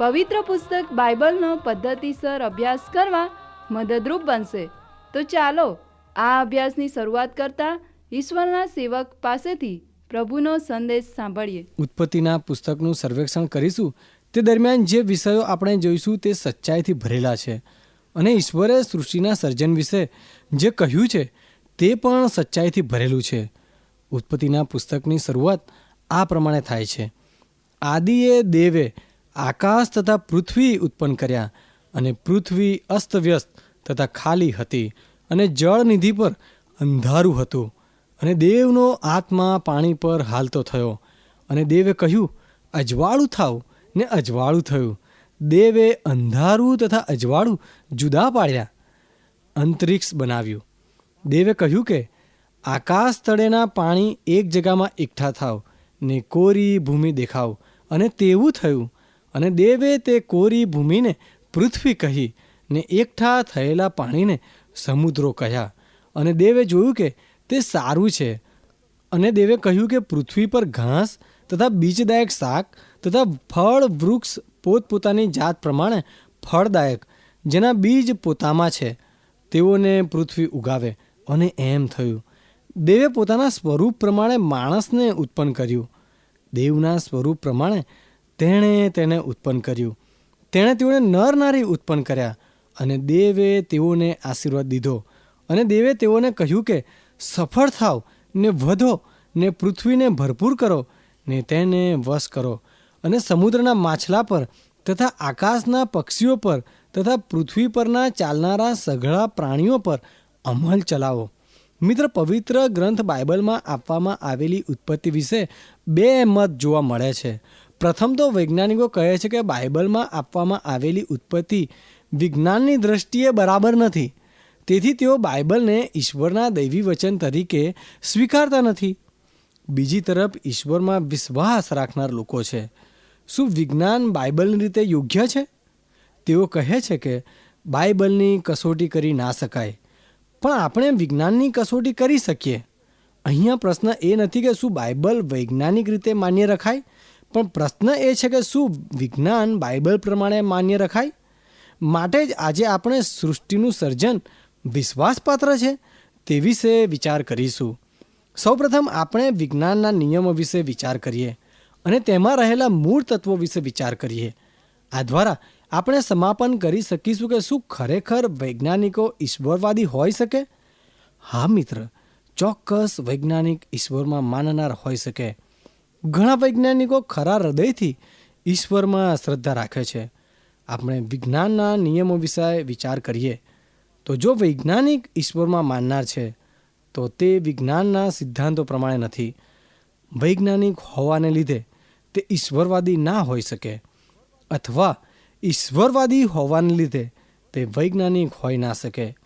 પવિત્ર પુસ્તક બાઇબલનો પદ્ધતિસર અભ્યાસ કરવા મદદરૂપ બનશે. તો ચાલો, આ અભ્યાસની શરૂઆત કરતા ઈશ્વરના સેવક પાસેથી પ્રભુનો સંદેશ સાંભળીએ. ઉત્પત્તિના પુસ્તકનું સર્વેક્ષણ કરીશું. તે દરમિયાન જે વિષયો આપણે જોઈશું તે સચ્ચાઈથી ભરેલા છે અને ઈશ્વરે સૃષ્ટિના સર્જન વિશે જે કહ્યું છે તે પણ સચ્ચાઈથી ભરેલું છે. ઉત્પત્તિના પુસ્તકની શરૂઆત આ પ્રમાણે થાય છે. આદિએ દેવે આકાશ તથા પૃથ્વી ઉત્પન્ન કર્યા અને પૃથ્વી અસ્તવ્યસ્ત તથા ખાલી હતી અને જળનિધિ પર અંધારું હતું અને દેવનો આત્મા પાણી પર હાલતો થયો. અને દેવે કહ્યું, અજવાળું થાવ ને અજવાળું થયું. દેવે અંધારું તથા અજવાળું જુદા પાડ્યા. અંતરિક્ષ બનાવ્યું. દેવે કહ્યું કે, આકાશ તળેના પાણી એક જગામાં એકઠા થાવ ને કોરી ભૂમિ દેખાવ અને તેવું થયું. અને દેવે તે કોરી ભૂમિને પૃથ્વી કહી ને એકઠા થયેલા પાણીને સમુદ્રો કહ્યા. અને દેવે જોયું કે તે સારું છે. અને દેવે કહ્યું કે પૃથ્વી પર ઘાસ તથા બીજદાયક શાક તથા ફળ, વૃક્ષ પોતપોતાની જાત પ્રમાણે ફળદાયક, જેના બીજ પોતામાં છે. તેઓને પૃથ્વી ઉગાવે અને એમ થયું. દેવે પોતાના સ્વરૂપ પ્રમાણે માણસને ઉત્પન્ન કર્યું. દેવના સ્વરૂપ પ્રમાણે તેણે તેને ઉત્પન્ન કર્યું. તેણે તેઓને નર નારી ઉત્પન્ન કર્યા અને દેવે તેઓને આશીર્વાદ દીધો. અને દેવે તેઓને કહ્યું કે, સફળ થાવ, ને વધો, ને પૃથ્વીને ભરપૂર કરો, ને તેને વશ કરો. અને સમુદ્રના માછલા પર તથા આકાશના પક્ષીઓ પર તથા પૃથ્વી પરના ચાલનારા સઘળા પ્રાણીઓ પર અમલ ચલાવો. મિત્ર, પવિત્ર ગ્રંથ બાઇબલમાં આપવામાં આવેલી ઉત્પત્તિ વિશે બે મત જોવા મળે છે. પ્રથમ તો વૈજ્ઞાનિકો કહે છે કે બાઇબલમાં આપવામાં આવેલી ઉત્પત્તિ વિજ્ઞાનની દ્રષ્ટિએ બરાબર નથી. તેથી તેઓ બાઇબલને ઈશ્વરના દૈવી વચન તરીકે સ્વીકારતા નથી. બીજી તરફ ઈશ્વરમાં વિશ્વાસ રાખનાર લોકો છે. શું વિજ્ઞાન બાઇબલની રીતે યોગ્ય છે? તેઓ કહે છે કે બાઇબલની કસોટી કરી ના શકાય. પણ આપણે વિજ્ઞાનની કસોટી કરી શકીએ. અહીંયા પ્રશ્ન એ નથી કે શું બાઇબલ વૈજ્ઞાનિક રીતે માન્ય રખાય? પણ પ્રશ્ન એ છે કે શું વિજ્ઞાન બાઇબલ પ્રમાણે માન્ય રખાય? માટે જ આજે આપણે સૃષ્ટિનું સર્જન વિશ્વાસપાત્ર છે તે વિશે વિચાર કરીશું. સૌપ્રથમ આપણે વિજ્ઞાનના નિયમો વિશે વિચાર કરીએ અને તેમાં રહેલા મૂળ તત્વો વિશે વિચાર કરીએ. આ દ્વારા આપણે સમાપન કરી શકીશું કે શું ખરેખર વૈજ્ઞાનિકો ઈશ્વરવાદી હોઈ શકે? હા મિત્ર, ચોક્કસ વૈજ્ઞાનિક ઈશ્વરમાં માનનાર હોઈ શકે. ઘણા વૈજ્ઞાનિકો ખરા હૃદયથી ઈશ્વરમાં શ્રદ્ધા રાખે છે. આપણે વિજ્ઞાનના નિયમો વિશે વિચાર કરીએ તો જો વૈજ્ઞાનિક ઈશ્વરમાં માનનાર છે, તો તે વિજ્ઞાનના સિદ્ધાંતો પ્રમાણે નથી. વૈજ્ઞાનિક હોવાને લીધે તે ઈશ્વરવાદી ના હોઈ શકે અથવા ઈશ્વરવાદી હોવાને લીધે તે વૈજ્ઞાનિક હોઈ ના શકે.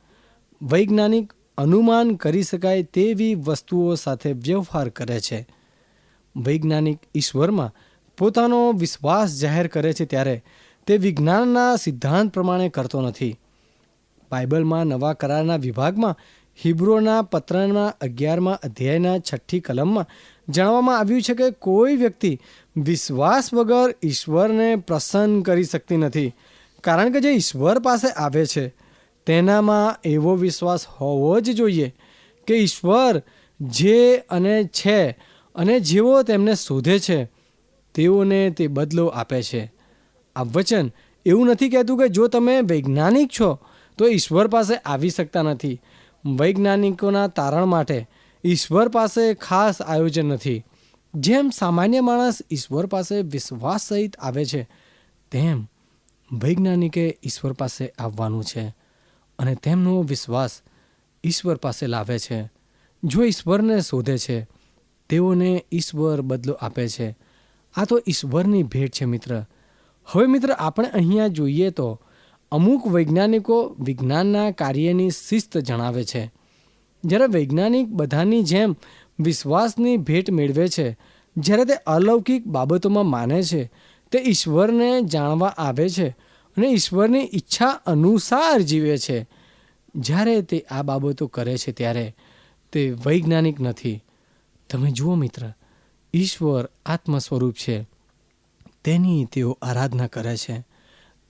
વૈજ્ઞાનિક અનુમાન કરી શકાય તેવી વસ્તુઓ સાથે વ્યવહાર કરે છે. વૈજ્ઞાનિક ઈશ્વરમાં પોતાનો વિશ્વાસ જાહેર કરે છે ત્યારે તે વિજ્ઞાનના સિદ્ધાંત પ્રમાણે કરતો નથી. બાઇબલમાં નવા કરારના વિભાગમાં હિબ્રોના પત્રના અગિયારમાં અધ્યાયના છઠ્ઠી કલમમાં જણાવવામાં આવ્યું છે કે કોઈ વ્યક્તિ વિશ્વાસ વગર ઈશ્વરને પ્રસન્ન કરી શકતી નથી. કારણ કે જે ઈશ્વર પાસે આવે છે, તેનામાં એવો વિશ્વાસ હોવો જ જોઈએ કે ઈશ્વર જે અને છે અને જેઓ તેમને શોધે છે, તેઓને તે બદલો આપે છે. આ વચન એવું નથી કહેતું કે જો તમે વૈજ્ઞાનિક છો, તો ઈશ્વર પાસે આવી શકતા નથી. વૈજ્ઞાનિકોના તારણ માટે ઈશ્વર પાસે ખાસ આયોજન નથી. જેમ સામાન્ય માણસ ઈશ્વર પાસે વિશ્વાસ સહિત આવે છે, તેમ વૈજ્ઞાનિકે ઈશ્વર પાસે આવવાનું છે અને તેમનો વિશ્વાસ ઈશ્વર પાસે લાવે છે. જો ઈશ્વરને શોધે છે તેઓને ઈશ્વર બદલો આપે છે. આ તો ઈશ્વરની ભેટ છે મિત્ર. હવે મિત્ર, આપણે અહીંયા જોઈએ તો અમુક વૈજ્ઞાનિકો વિજ્ઞાનના કાર્યની શિસ્ત જણાવે છે. જ્યારે વૈજ્ઞાનિક બધાની જેમ વિશ્વાસની ભેટ મેળવે છે, જ્યારે તે અલૌકિક બાબતોમાં માને છે, તે ઈશ્વરને જાણવા આવે છે અને ઈશ્વરની ઈચ્છા અનુસાર જીવે છે. જ્યારે તે આ બાબતો કરે છે ત્યારે તે વૈજ્ઞાનિક નથી. તમે જુઓ મિત્ર, ઈશ્વર આત્મ સ્વરૂપ છે. તેની તેઓ આરાધના કરે છે,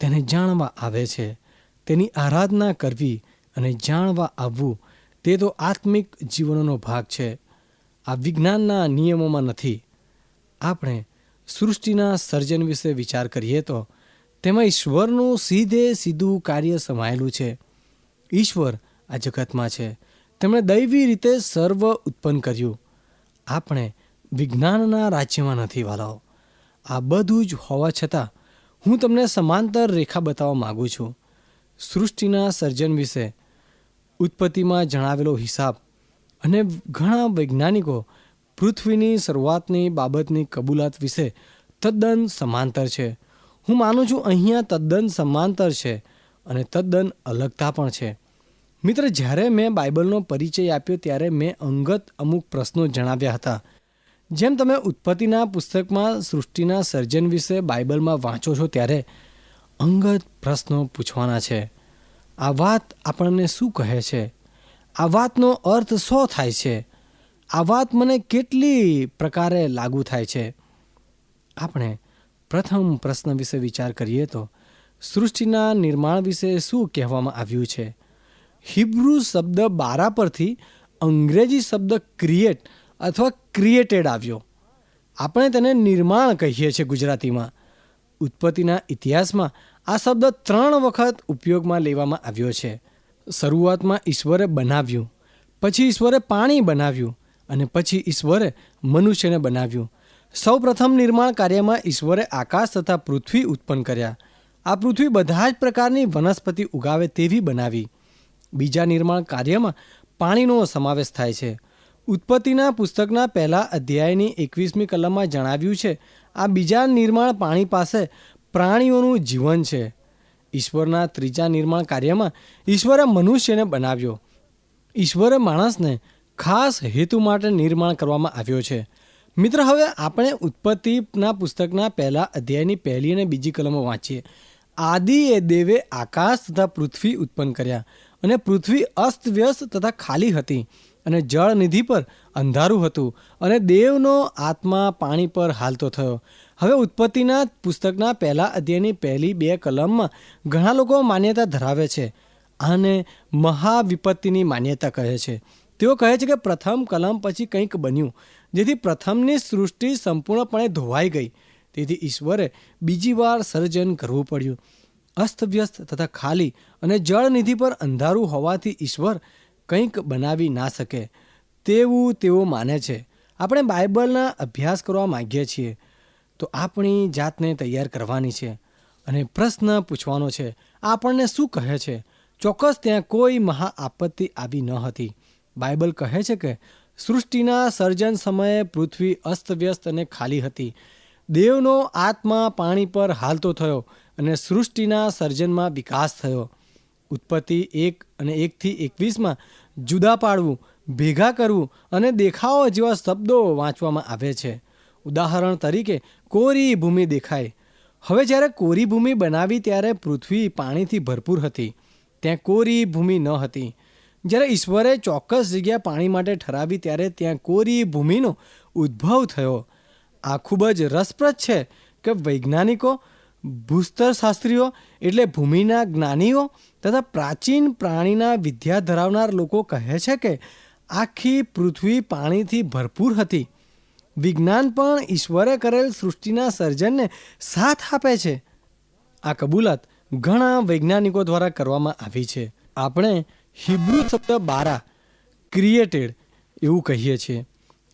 તેને જાણવા આવે છે. તેની આરાધના કરવી અને જાણવા આવવું, તે તો આત્મિક જીવનનો ભાગ છે. આ વિજ્ઞાનના નિયમોમાં નથી. આપણે સૃષ્ટિના સર્જન વિશે વિચાર કરીએ તો, તેમાં ઈશ્વરનું સીધે સીધું કાર્ય સમાયેલું છે. ઈશ્વર આ જગતમાં છે. તેમણે દૈવી રીતે સર્વ ઉત્પન્ન કર્યું. આપણે વિજ્ઞાનના રાજ્યમાં નથી વાલાઓ. આ બધું જ હોવા છતાં હું તમને સમાંતર રેખા બતાવવા માગું છું. સૃષ્ટિના સર્જન વિશે ઉત્પત્તિમાં જણાવેલો હિસાબ અને ઘણા વૈજ્ઞાનિકો પૃથ્વીની શરૂઆતની બાબતની કબૂલાત વિશે તદ્દન સમાંતર છે. હું માનું છું અહીંયા તદ્દન સમાંતર છે અને તદ્દન અલગતા પણ છે. મિત્ર, જ્યારે મેં બાઇબલનો પરિચય આપ્યો ત્યારે મેં અંગત અમુક પ્રશ્નો જણાવ્યા હતા. જેમ તમે ઉત્પત્તિના પુસ્તકમાં સૃષ્ટિના સર્જન વિશે બાઇબલમાં વાંચો છો ત્યારે અંગત પ્રશ્નો પૂછવાના છે. આ વાત આપણને શું કહે છે? આ વાતનો અર્થ શું થાય છે? આ વાત મને કેટલી પ્રકારે લાગુ થાય છે? આપણે પ્રથમ પ્રશ્ન વિશે વિચાર કરીએ તો સૃષ્ટિના નિર્માણ વિશે શું કહેવામાં આવ્યું છે? હિબ્રુ શબ્દ બારા પરથી અંગ્રેજી શબ્દ ક્રિએટ અથવા ક્રિએટેડ આવ્યો. આપણે તેને નિર્માણ કહીએ છીએ ગુજરાતીમાં. ઉત્પત્તિના ઇતિહાસમાં આ શબ્દ ત્રણ વખત ઉપયોગમાં લેવામાં આવ્યો છે. શરૂઆતમાં ઈશ્વરે બનાવ્યું, પછી ઈશ્વરે પાણી બનાવ્યું અને પછી ઈશ્વરે મનુષ્યને બનાવ્યું. સૌ પ્રથમ નિર્માણ કાર્યમાં ઈશ્વરે આકાશ તથા પૃથ્વી ઉત્પન્ન કર્યા. આ પૃથ્વી બધા જ પ્રકારની વનસ્પતિ ઉગાવે તેવી બનાવી. બીજા નિર્માણ કાર્યમાં પાણીનો સમાવેશ થાય છે. ઉત્પત્તિના પુસ્તકના પહેલા અધ્યાયની એકવીસમી કલમમાં જણાવ્યું છે, આ બીજા નિર્માણ પાણી પાસે પ્રાણીઓનું જીવન છે. ઈશ્વરના ત્રીજા નિર્માણ કાર્યમાં ઈશ્વરે મનુષ્યને બનાવ્યો. ઈશ્વરે માણસને ખાસ હેતુ માટે નિર્માણ કરવામાં આવ્યો છે. મિત્ર, હવે આપણે ઉત્પત્તિના પુસ્તકના પહેલા અધ્યાયની પહેલી અને બીજી કલમો વાંચીએ. આદિ એ દેવે આકાશ તથા પૃથ્વી ઉત્પન્ન કર્યા. અને પૃથ્વી અસ્તવ્યસ્ત તથા ખાલી હતી અને જળનિધિ પર અંધારું હતું અને દેવનો આત્મા પાણી પર હાલતો થયો. હવે ઉત્પત્તિના પુસ્તકના પહેલા અધ્યાયની પહેલી બે કલમમાં ઘણા લોકો માન્યતા ધરાવે છે. આને મહાવિપત્તિની માન્યતા કહે છે. તેઓ કહે છે કે પ્રથમ કલમ પછી કંઈક બન્યું, જેથી પ્રથમની સૃષ્ટિ સંપૂર્ણપણે ધોવાઈ ગઈ. તેથી ઈશ્વરે બીજી વાર સર્જન કરવું પડ્યું. અસ્તવ્યસ્ત તથા ખાલી અને જળનિધિ પર અંધારું હોવાથી ઈશ્વર કંઈક બનાવી ના શકે. તેવું તેઓ માને છે. આપણે બાઇબલના અભ્યાસ કરવા માગીએ છીએ. તો આપણી જાતને તૈયાર કરવાની છે અને પ્રશ્ન પૂછવાનો છે, આપણને શું કહે છે? ચોક્કસ ત્યાં કોઈ મહા આપત્તિ આવી ન હતી. બાઇબલ કહે છે કે, સૃષ્ટિના સર્જન સમયે પૃથ્વી અસ્તવ્યસ્ત અને ખાલી હતી. દેવનો આત્મા પાણી પર હાલતો થયો. અને સૃષ્ટિના સર્જનમાં વિકાસ થયો. ઉત્પત્તિ એક અને એકથી એકવીસમાં જુદા પાડવું, ભેગા કરવું અને દેખાવો જેવા શબ્દો વાંચવામાં આવે છે. ઉદાહરણ તરીકે, કોરી ભૂમિ દેખાય. હવે જ્યારે કોરી ભૂમિ બનાવી ત્યારે પૃથ્વી પાણીથી ભરપૂર હતી. ત્યાં કોરી ભૂમિ ન હતી. જ્યારે ઈશ્વરે ચોક્કસ જગ્યા પાણી માટે ઠરાવી ત્યારે ત્યાં કોરી ભૂમિનો ઉદ્ભવ થયો. આ ખૂબ જ રસપ્રદ છે કે વૈજ્ઞાનિકો ભૂસ્તરશાસ્ત્રીઓ એટલે ભૂમિના જ્ઞાનીઓ તથા પ્રાચીન પ્રાણીના વિદ્યા ધરાવનાર લોકો કહે છે કે આખી પૃથ્વી પાણીથી ભરપૂર હતી. વિજ્ઞાન પણ ઈશ્વરે કરેલ સૃષ્ટિના સર્જનને સાથ આપે છે. આ કબૂલાત ઘણા વૈજ્ઞાનિકો દ્વારા કરવામાં આવી છે. આપણે હિબ્રુ શબ્દ બારા, ક્રિએટેડ, એવું કહીએ છીએ.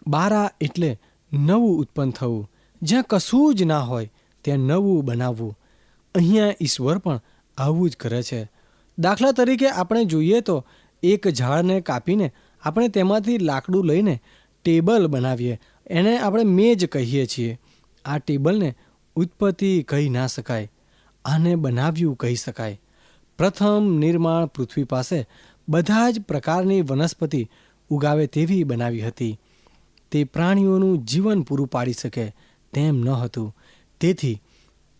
બારા એટલે નવું ઉત્પન્ન થવું, જ્યાં કશું જ ના હોય ત્યાં નવું બનાવવું. અહીંયા ઈશ્વર પણ આવું જ કરે છે. દાખલા તરીકે આપણે જોઈએ તો એક ઝાડને કાપીને આપણે તેમાંથી લાકડું લઈને ટેબલ બનાવીએ. એને આપણે મેજ કહીએ છીએ. આ ટેબલને ઉત્પત્તિ કહી ના શકાય. આને બનાવ્યું કહી શકાય. પ્રથમ નિર્માણ પૃથ્વી પાસે બધા જ પ્રકારની વનસ્પતિ ઉગાવે તેવી બનાવી હતી. તે પ્રાણીઓનું જીવન પૂરું પાડી શકે તેમ ન હતું. તેથી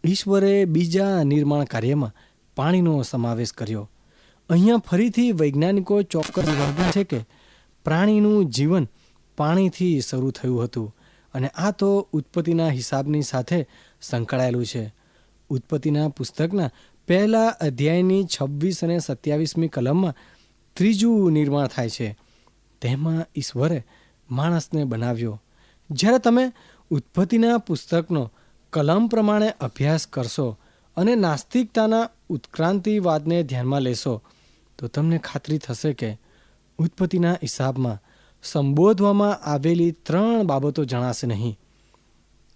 ઈશ્વરે બીજા નિર્માણ કાર્યમાં પાણીનો સમાવેશ કર્યો. અહીંયા ફરીથી વૈજ્ઞાનિકો ચોક્કસ વર્ણવે છે કે પ્રાણીનું જીવન પાણીથી શરૂ થયું હતું અને આ તો ઉત્પત્તિના હિસાબની સાથે સંકળાયેલું છે. ઉત્પત્તિના પુસ્તકના પહેલા અધ્યાયની છવ્વીસ અને સત્યાવીસમી કલમમાં ત્રીજું નિર્માણ થાય છે. તેમાં ઈશ્વરે માણસને બનાવ્યો. જ્યારે તમે ઉત્પત્તિના પુસ્તકનો કલમ પ્રમાણે અભ્યાસ કરશો અને નાસ્તિકતાના ઉત્ક્રાંતિવાદને ધ્યાનમાં લેશો, તો તમને ખાતરી થશે કે ઉત્પત્તિના હિસાબમાં સંબોધવામાં આવેલી ત્રણ બાબતો જણાશે નહીં.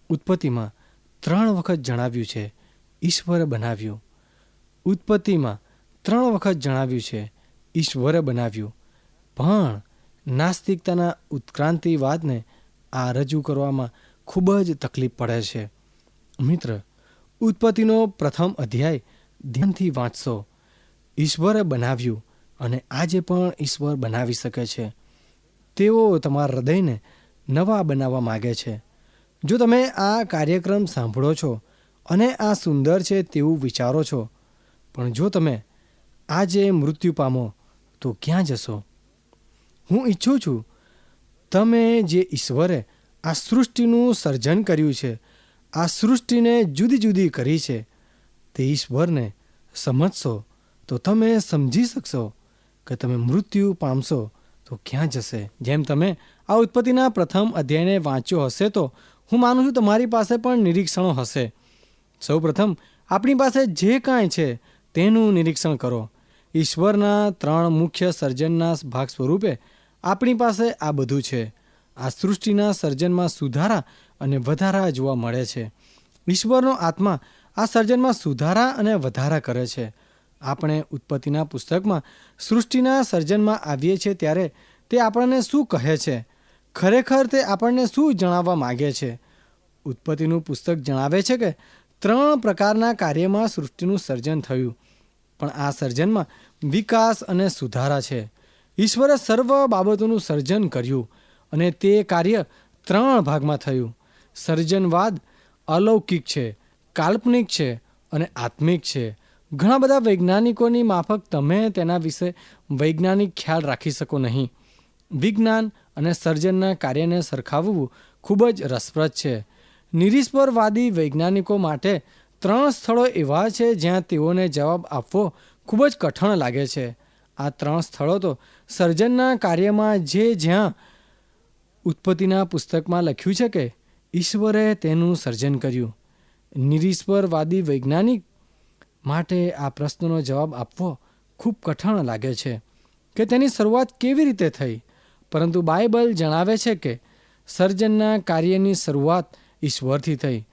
ઉત્પત્તિમાં ત્રણ વખત જણાવ્યું છે, ઈશ્વરે બનાવ્યું. ઉત્પત્તિમાં ત્રણ વખત જણાવ્યું છે, ઈશ્વરે બનાવ્યું. પણ નાસ્તિકતાના ઉત્ક્રાંતિવાદને આ રજૂ કરવામાં ખૂબ જ તકલીફ પડે છે. મિત્ર, ઉત્પત્તિનો પ્રથમ અધ્યાય ધ્યાનથી વાંચશો. ઈશ્વરે બનાવ્યું અને આજે પણ ઈશ્વર બનાવી શકે છે. તેઓ તમારા હૃદયને નવા બનાવવા માગે છે. જો તમે આ કાર્યક્રમ સાંભળો છો અને આ સુંદર છે તેવું વિચારો છો, પણ જો તમે આજે મૃત્યુ પામો, તો ક્યાં જશો? હું ઈચ્છું છું, તમે જે ઈશ્વરે આ સૃષ્ટિનું સર્જન કર્યું છે આ સૃષ્ટિને જુદી જુદી કરી છે. તે ઈશ્વરને સમજશો તો તમે સમજી શકશો કે તમે મૃત્યુ પામશો તો ક્યાં જશે. જેમ તમે આ ઉત્પત્તિના પ્રથમ અધ્યાયને વાંચ્યો હશે તો હું માનું છું તમારી પાસે પણ નિરીક્ષણો હશે. સૌ પ્રથમ આપણી પાસે જે કાંઈ છે તેનું નિરીક્ષણ કરો. ઈશ્વરના ત્રણ મુખ્ય સર્જનના ભાગ સ્વરૂપે આપણી પાસે આ બધું છે. આ સૃષ્ટિના સર્જનમાં સુધારા અને વધારા જોવા મળે છે. ઈશ્વરનો આત્મા આ સર્જનમાં સુધારા અને વધારા કરે છે. આપણે ઉત્પત્તિના પુસ્તકમાં સૃષ્ટિના સર્જનમાં આવીએ છીએ ત્યારે તે આપણને શું કહે છે? ખરેખર તે આપણને શું જણાવવા માગે છે? ઉત્પત્તિનું પુસ્તક જણાવે છે કે ત્રણ પ્રકારના કાર્યમાં સૃષ્ટિનું સર્જન થયું. પણ આ સર્જનમાં વિકાસ અને સુધારા છે. ઈશ્વરે સર્વ બાબતોનું સર્જન કર્યું અને તે કાર્ય ત્રણ ભાગમાં થયું. સર્જનવાદ અલૌકિક છે, કાલ્પનિક છે અને આત્મિક છે. ઘણા બધા વૈજ્ઞાનિકોની માફક તમે તેના વિશે વૈજ્ઞાનિક ખ્યાલ રાખી શકો નહીં. વિજ્ઞાન અને સર્જનના કાર્યને સરખાવવું ખૂબ જ રસપ્રદ છે. નિરીશ્વરવાદી વૈજ્ઞાનિકો માટે ત્રણ સ્થળો એવા છે જ્યાં તેઓને જવાબ આપવો ખૂબ જ કઠણ લાગે છે. આ ત્રણ સ્થળો તો સર્જનના કાર્યમાં જે જ્યાં ઉત્પત્તિના પુસ્તકમાં લખ્યું છે કે ઈશ્વરે તેનું સર્જન કર્યું. નિરીશ્વરવાદી વૈજ્ઞાનિક માટે આ પ્રશ્નનો જવાબ આપવો ખૂબ કઠણ લાગે છે કે તેની શરૂઆત કેવી રીતે થઈ. પરંતુ બાઇબલ જણાવે છે કે સર્જનના કાર્યની શરૂઆત ઈશ્વરથી થઈ.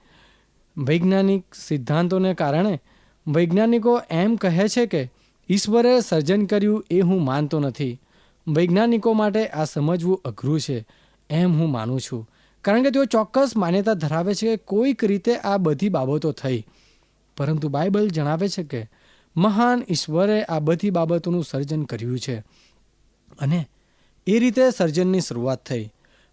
વૈજ્ઞાનિક સિદ્ધાંતોને કારણે વૈજ્ઞાનિકો એમ કહે છે કે ઈશ્વરે સર્જન કર્યું એ હું માનતો નથી. વૈજ્ઞાનિકો માટે આ સમજવું અઘરું છે એમ હું માનું છું. કારણ કે તેઓ ચોક્કસ માન્યતા ધરાવે છે કે કોઈક રીતે આ બધી બાબતો થઈ. પરંતુ બાઇબલ જણાવે છે કે મહાન ઈશ્વરે આ બધી બાબતોનું સર્જન કર્યું છે. અને એ રીતે સર્જનની શરૂઆત થઈ.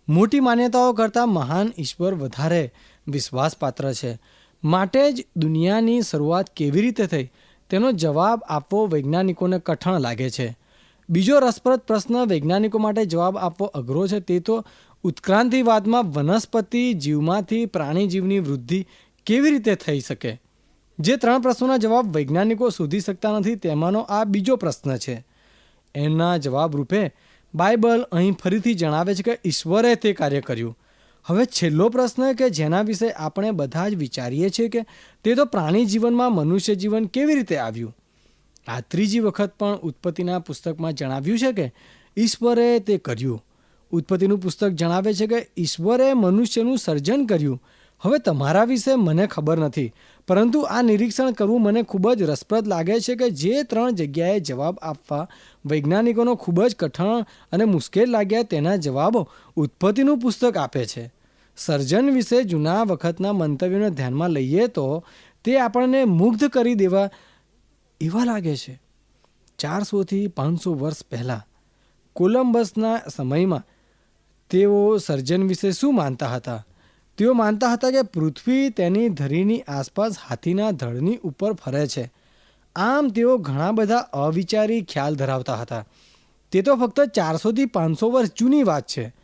મોટી માન્યતાઓ કરતાં મહાન ઈશ્વર વધારે વિશ્વાસપાત્ર છે. માટે જ દુનિયાની શરૂઆત કેવી રીતે થઈ, તેનો જવાબ આપવો વૈજ્ઞાનિકોને કઠણ લાગે છે. બીજો રસપ્રદ પ્રશ્ન વૈજ્ઞાનિકો માટે જવાબ આપવો અઘરો છે, તે તો ઉત્ક્રાંતિવાદમાં વનસ્પતિ, જીવમાંથી પ્રાણીજીવની વૃદ્ધિ કેવી રીતે થઈ શકે? જે ત્રણ પ્રશ્નોના જવાબ વૈજ્ઞાનિકો શોધી શકતા નથી, તેમાંનો આ બીજો પ્રશ્ન છે. એના જવાબ રૂપે બાઇબલ અહીં ફરીથી જણાવે છે કે ઈશ્વરે તે કાર્ય કર્યું. હવે છેલ્લો પ્રશ્ન કે જેના વિશે આપણે બધા જ વિચારીએ છીએ કે તે તો પ્રાણી જીવનમાં મનુષ્ય જીવન કેવી રીતે આવ્યું? આ ત્રીજી વખત પણ ઉત્પત્તિના પુસ્તકમાં જણાવ્યું છે કે ઈશ્વરે તે કર્યું. ઉત્પત્તિનું પુસ્તક જણાવે છે કે ઈશ્વરે મનુષ્યનું સર્જન કર્યું. હવે તમારા વિશે મને ખબર નથી. પરંતુ આ નિરીક્ષણ કરવું મને ખૂબ જ રસપ્રદ લાગે છે કે જે ત્રણ જગ્યાએ જવાબ આપવા વૈજ્ઞાનિકોનો ખૂબ જ કઠણ અને મુશ્કેલ લાગ્યા તેના જવાબો ઉત્પત્તિનું પુસ્તક આપે છે. સર્જન વિશે જૂના વખતના મંતવ્યોને ધ્યાનમાં લઈએ તો તે આપણને મુગ્ધ કરી દેવા એવા લાગે છે. ચારસોથી પાંચસો વર્ષ પહેલાં કોલંબસના સમયમાં તેઓ સર્જન વિશે શું માનતા હતા? તેઓ માનતા હતા કે પૃથ્વી તેની ધરીની આસપાસ હાથીના ધડની ઉપર ફરે છે. આમ તેઓ ઘણા બધા અવિચારી ખ્યાલ ધરાવતા હતા. તે તો ફક્ત ચારસોથી પાંચસો વર્ષ જૂની વાત છે.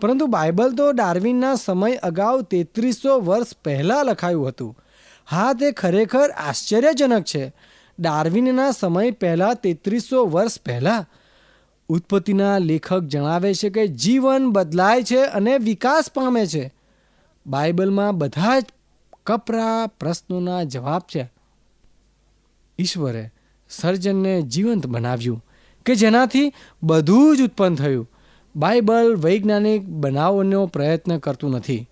પરંતુ બાઇબલ તો ડાર્વિનના સમય અગાઉ તેત્રીસો વર્ષ પહેલાં લખાયું હતું. હા, તે ખરેખર આશ્ચર્યજનક છે. ડાર્વિનના સમય પહેલાં તેત્રીસો વર્ષ પહેલાં ઉત્પત્તિના લેખક જણાવે છે કે જીવન બદલાય છે અને વિકાસ પામે છે. બાઇબલમાં બધા જ કપરા પ્રશ્નોના જવાબ છે. ઈશ્વરે સર્જનને જીવંત બનાવ્યું કે જેનાથી બધું જ ઉત્પન્ન થયું. બાઇબલ વૈજ્ઞાનિક બનાવવાનો પ્રયત્ન કરતું નથી.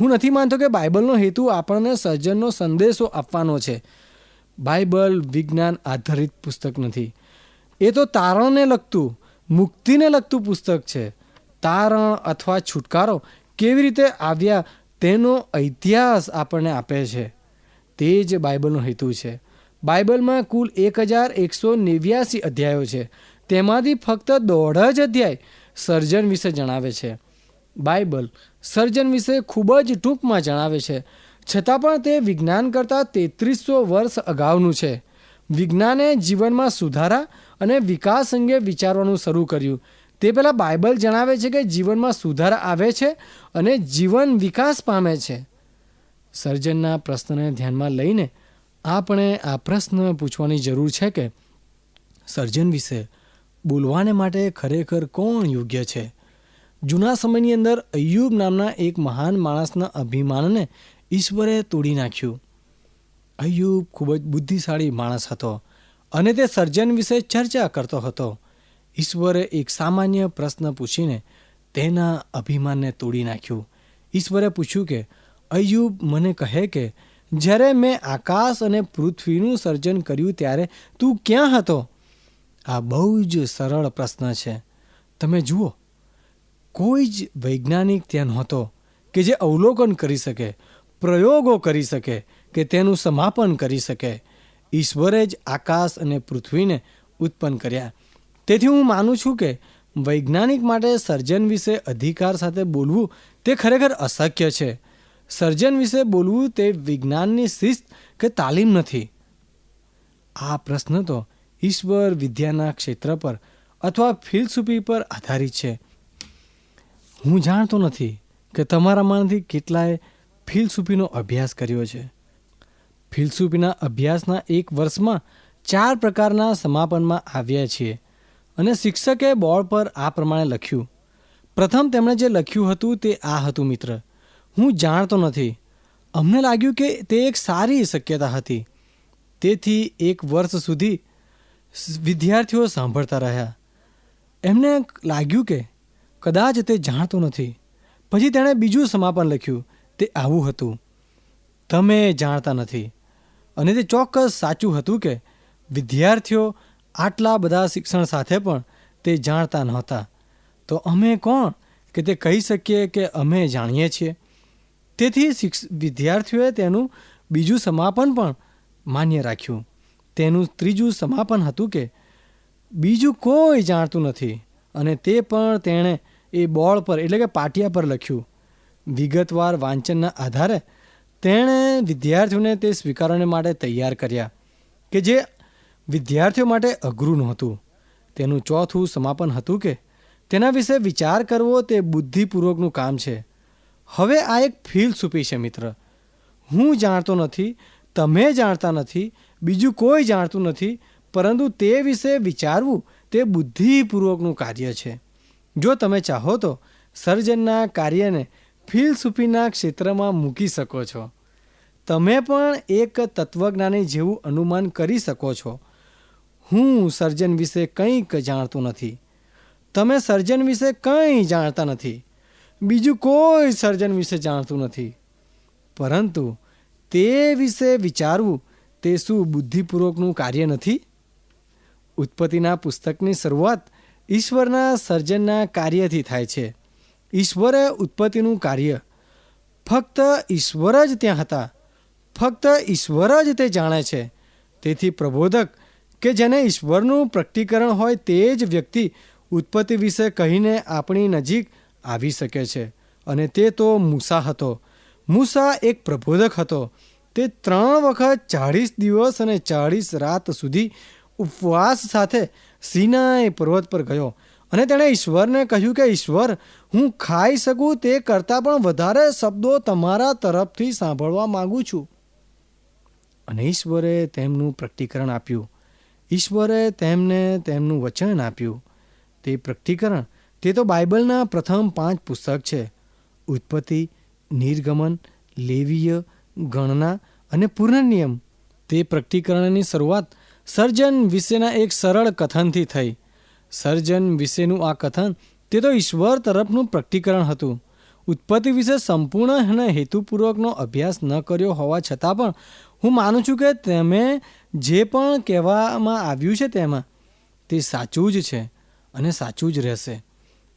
હું નથી માનતો કે બાઇબલનો હેતુ આપણને સર્જનનો સંદેશો આપવાનો છે. બાઇબલ વિજ્ઞાન આધારિત પુસ્તક નથી. એ તો તારણને લગતું મુક્તિને લગતું પુસ્તક છે. તારણ અથવા છુટકારો કેવી રીતે આવ્યા તેનો ઇતિહાસ આપણને આપે છે. તે જ બાઇબલનો હેતુ છે. બાઇબલમાં કુલ એક હજાર એકસો નેવ્યાસી અધ્યાયો છે. તેમાંથી ફક્ત દોઢ જ અધ્યાય સર્જન વિશે જણાવે છે. બાઇબલ સર્જન વિશે ખૂબ જ ટૂંકમાં જણાવે છે. છતાં પણ તે વિજ્ઞાન કરતાં તેત્રીસો વર્ષ અગાઉનું છે. વિજ્ઞાને જીવનમાં સુધારા અને વિકાસ અંગે વિચારવાનું શરૂ કર્યું. તે પહેલાં બાઇબલ જણાવે છે કે જીવનમાં સુધારા આવે છે અને જીવન વિકાસ પામે છે. સર્જનના પ્રશ્નને ધ્યાનમાં લઈને આપણે આ પ્રશ્ન પૂછવાની જરૂર છે કે સર્જન વિશે બોલવાને માટે ખરેખર કોણ યોગ્ય છે? જૂના સમયની અંદર અયુબ નામના એક મહાન માણસના અભિમાનને ઈશ્વરે તોડી નાખ્યું. અય્યુબ ખૂબ જ બુદ્ધિશાળી માણસ હતો. અને તે સર્જન વિશે ચર્ચા કરતો હતો. ઈશ્વરે એક સામાન્ય પ્રશ્ન પૂછીને તેના અભિમાનને તોડી નાખ્યું. ઈશ્વરે પૂછ્યું કે અયુબ મને કહે કે, જ્યારે મેં આકાશ અને પૃથ્વીનું સર્જન કર્યું ત્યારે તું ક્યાં હતો? આ બહુ જ સરળ પ્રશ્ન છે. તમે જુઓ, કોઈ જ વૈજ્ઞાનિક ત્યાં નહોતો કે જે અવલોકન કરી શકે, પ્રયોગો કરી શકે, કે તેનું સમાપન કરી શકે ઈશ્વરે જ આકાશ અને પૃથ્વીને ઉત્પન્ન કર્યા. તેથી હું માનું છું કે વૈજ્ઞાનિક માટે સર્જન વિશે અધિકાર સાથે બોલવું તે ખરેખર અશક્ય છે. સર્જન વિશે બોલવું તે વિજ્ઞાનની શિસ્ત કે તાલીમ નથી. આ પ્રશ્ન તો ઈશ્વર વિદ્યાના ક્ષેત્ર પર અથવા ફિલસૂફી પર આધારિત છે. હું જાણતો નથી કે તમારામાંથી કેટલાએ ફિલસૂફીનો અભ્યાસ કર્યો છે. ફિલસૂફીના અભ્યાસના એક વર્ષમાં ચાર પ્રકારના સમાપનમાં આવ્યા છીએ અને શિક્ષકે બોર્ડ પર આ પ્રમાણે લખ્યું. પ્રથમ તેમણે જે લખ્યું હતું તે આ હતું, મિત્ર. હું જાણતો નથી. અમને લાગ્યું કે તે એક સારી શક્યતા હતી. તેથી એક વર્ષ સુધી વિદ્યાર્થીઓ સાંભળતા રહ્યા. એમને લાગ્યું કે કદાચ તે જાણતો નથી. પછી તેણે બીજું સમાપન લખ્યું. તે આવું હતું. તમે જાણતા નથી. અને તે ચોક્કસ સાચું હતું કે વિદ્યાર્થીઓ આટલા બધા શિક્ષણ સાથે પણ તે જાણતા નહોતા. તો અમે કોણ કે તે કહી શકીએ કે અમે જાણીએ છીએ? તેથી વિદ્યાર્થીઓએ તેનું બીજું સમાપન પણ માન્ય રાખ્યું. તેનું ત્રીજું સમાપન હતું કે બીજું કોઈ જાણતું નથી અને તે પણ તેણે એ બોર્ડ પર, એટલે કે પાટિયા પર લખ્યું. વિગતવાર વાંચનના આધારે તેણે વિદ્યાર્થીઓને તે સ્વીકારવાને માટે તૈયાર કર્યા કે જે વિદ્યાર્થીઓ માટે અઘરું નહોતું. તેનું ચોથું સમાપન હતું કે તેના વિશે વિચાર કરવો તે બુદ્ધિપૂર્વકનું કામ છે. હવે આ એક ફિલસૂફી છે મિત્ર. હું જાણતો નથી, તમે જાણતા નથી, બીજું કોઈ જાણતું નથી, પરંતુ તે વિશે વિચારવું તે બુદ્ધિપૂર્વકનું કાર્ય છે. જો તમે ચાહો તો સર્જનના કાર્યને ફિલસૂફીના ક્ષેત્રમાં મૂકી શકો છો. તમે પણ એક તત્વજ્ઞાની જેવું અનુમાન કરી શકો છો. હું સર્જન વિશે કંઈક જાણતો નથી. તમે સર્જન વિશે કંઈ જાણતા નથી. બીજું કોઈ સર્જન વિશે જાણતું નથી. પરંતુ તે વિશે વિચારવું તે શું બુદ્ધિપૂર્વકનું કાર્ય નથી. ઉત્પત્તિના પુસ્તકની શરૂઆત ઈશ્વરના સર્જનના કાર્યથી થાય છે. ઈશ્વરે ઉત્પત્તિનું કાર્ય. ફક્ત ઈશ્વર જ ત્યાં હતા. ફક્ત ઈશ્વર જ તે જાણે છે. તેથી પ્રબોધક, કે જેને ઈશ્વરનું પ્રકટીકરણ હોય તે જ વ્યક્તિ ઉત્પત્તિ વિશે કહીને આપણી નજીક આવી શકે છે. અને તે તો મૂસા હતો. મૂસા એક પ્રબોધક હતો. તે ત્રણ વખત ચાળીસ દિવસ અને ચાળીસ રાત સુધી ઉપવાસ સાથે સિનાય પર્વત પર ગયો. અને તેણે ઈશ્વરને કહ્યું કે, ઈશ્વર, હું ખાઈ શકું તે કરતાં પણ વધારે શબ્દો તમારા તરફથી સાંભળવા માંગુ છું. અને ઈશ્વરે તેમનું પ્રકટીકરણ આપ્યું. ઈશ્વરે તેમને તેમનું વચન આપ્યું. તે પ્રકટીકરણ, તે તો બાઇબલના પ્રથમ પાંચ પુસ્તક છે. ઉત્પત્તિ, નિર્ગમન, લેવીય, ગણના અને પુનર્નિયમ તે પ્રકટીકરણની શરૂઆત સર્જન વિશેના એક સરળ કથનથી થઈ. સર્જન વિશેનું આ કથન તે તો ઈશ્વર તરફનું પ્રકટીકરણ હતું. ઉત્પત્તિ વિશે સંપૂર્ણ અને હેતુપૂર્વકનો અભ્યાસ ન કર્યો હોવા છતાં પણ હું માનું છું કે તમે જે પણ કહેવામાં આવ્યું છે તેમાં તે સાચું જ છે અને સાચું જ રહેશે.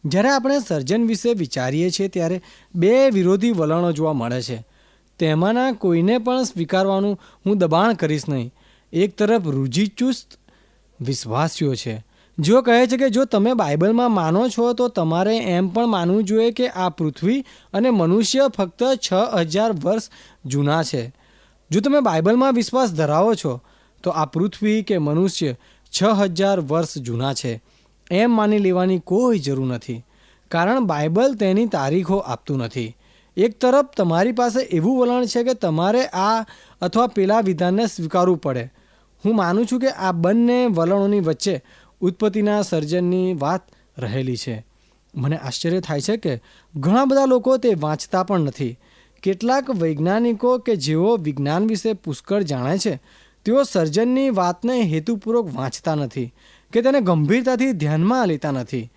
જ્યારે આપણે સર્જન વિશે વિચારીએ છીએ ત્યારે બે વિરોધી વલણો જોવા મળે છે. તેમાંના કોઈને પણ સ્વીકારવાનું હું દબાણ કરીશ નહીં. એક તરફ રૂઢિચુસ્ત વિશ્વાસીઓ છે. જો કહે છે કે જો તમે બાઇબલમાં માનો છો, તો તમારે એમ પણ માનવું જોઈએ કે આ પૃથ્વી અને મનુષ્ય ફક્ત છ હજાર વર્ષ જૂના છે. જો તમે બાઇબલમાં વિશ્વાસ ધરાવો છો, તો આ પૃથ્વી કે મનુષ્ય છ હજાર વર્ષ જૂના છે. એમ માની લેવાની કોઈ જરૂર નથી, કારણ બાઇબલ તેની તારીખો આપતું નથી. એક તરફ તમારી પાસે એવું વલણ છે કે તમારે આ અથવા પેલા વિધાનને સ્વીકારવું પડે. હું માનું છું કે આ બંને વલણોની વચ્ચે ઉત્પત્તિના સર્જનની વાત રહેલી છે. મને આશ્ચર્ય થાય છે કે ઘણા બધા લોકો તે વાંચતા પણ નથી. કેટલાક વૈજ્ઞાનિકો કે જેઓ વિજ્ઞાન વિશે પુષ્કળ જાણે છે, તેઓ સર્જનની વાતને હેતુપૂર્વક વાંચતા નથી કે તેને ગંભીરતાથી ધ્યાનમાં લેતા નથી.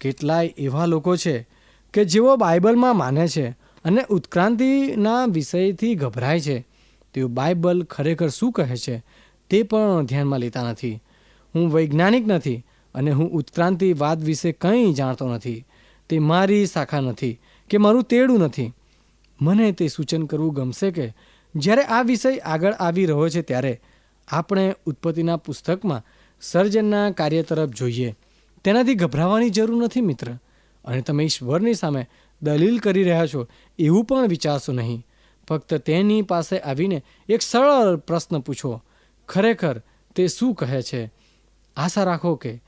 કેટલાય એવા લોકો છે કે જેઓ બાઇબલમાં માને છે અને ઉત્ક્રાંતિના વિષયથી ગભરાય છે. તેઓ બાઇબલ ખરેખર શું કહે છે તે પણ ધ્યાનમાં લેતા નથી. હું વૈજ્ઞાનિક નથી અને હું ઉત્ક્રાંતિવાદ વિશે કંઈ જાણતો નથી. તે મારી શાખા નથી કે મારું તેડું નથી. મને તે સૂચન કરવું ગમશે કે જ્યારે આ વિષય આગળ આવી રહ્યો છે ત્યારે આપણે ઉત્પત્તિના પુસ્તકમાં સર્જનના કાર્ય તરફ જોઈએ. તેનાથી ગભરાવાની જરૂર નથી મિત્ર. અને તમે ઈશ્વરની સામે દલીલ કરી રહ્યા છો એવું પણ વિચારશો નહીં. ફક્ત તેની પાસે આવીને એક સરળ પ્રશ્ન પૂછો. ખરેખર તે શું કહે છે? આશા રાખો કે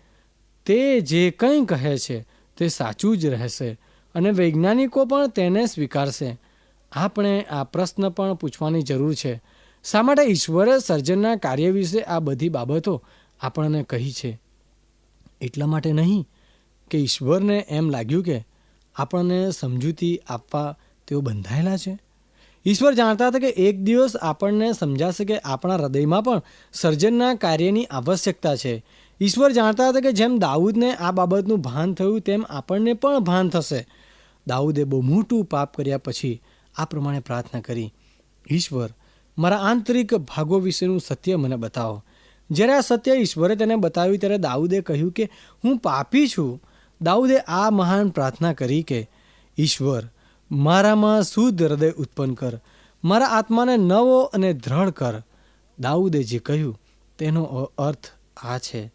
તે જે કંઈ કહે છે, તે સાચું જ રહેશે અને વૈજ્ઞાનિકો પણ તેને સ્વીકારશે. આપણે આ પ્રશ્ન પણ પૂછવાની જરૂર છે. શા માટે ઈશ્વરે સર્જનના કાર્ય વિશે આ બધી બાબતો આપણને કહી છે? એટલા માટે નહીં કે ઈશ્વરને એમ લાગ્યું કે આપણને સમજૂતી આપવા તેઓ બંધાયેલા છે? ઈશ્વર જાણતા હતા કે એક દિવસ આપણને સમજાશે કે આપણા હૃદયમાં પણ સર્જનના કાર્યની આવશ્યકતા છે. ઈશ્વર જાણતા હતા કે જેમ દાઉદને આ બાબતનું ભાન થયું, તેમ આપણને પણ ભાન થશે. દાઉદે બહુ મોટું પાપ કર્યા પછી આ પ્રમાણે પ્રાર્થના કરી, ઈશ્વર, મારા આંતરિક ભાગો વિશેનું સત્ય મને બતાવો. જ્યારે આ સત્ય ઈશ્વરે તેને બતાવ્યું, ત્યારે દાઉદે કહ્યું કે, હું પાપી છું. દાઉદે આ મહાન પ્રાર્થના કરી કે, ઈશ્વર મારામાં શુદ્ધ હૃદય ઉત્પન્ન કર. મારા આત્માને નવો અને દ્રઢ કર. દાઉદે જે કહ્યું, તેનો અર્થ આ છે.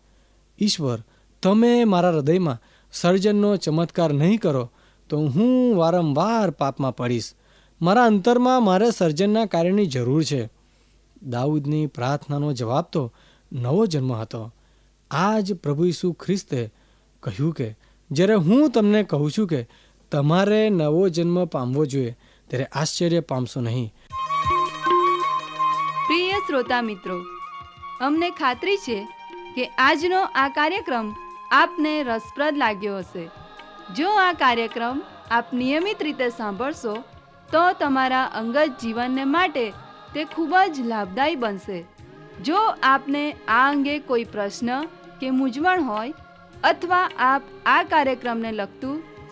ઈશ્વર, તમે મારા હૃદયમાં સર્જનનો ચમત્કાર નહીં કરો, તો હું વારંવાર પાપમાં પડીશ. મારા અંતરમાં મારે સર્જનના કાર્યની જરૂર છે. દાઉદની પ્રાર્થનાનો જવાબ તો નવો જન્મ હતો. આ જ પ્રભુ ઈસુ ખ્રિસ્તે કહ્યું કે, જ્યારે હું તમને કહું છું કે તમારે નવો જન્મ પામવો જોઈએ, ત્યારે આશ્ચર્ય પામશો નહીં. પ્રિય શ્રોતા મિત્રો, અમને ખાતરી છે કે આજનો આ કાર્યક્રમ આપને રસપ્રદ લાગ્યો હશે. જો આ કાર્યક્રમ આપ નિયમિત રીતે સાંભળશો, તો તમારા અંગત જીવનને માટે તે ખૂબ જ લાભદાયી બનશે. જો આપને આ અંગે કોઈ પ્રશ્ન કે મૂંઝવણ હોય, અથવા આપ આ કાર્યક્રમને લગતું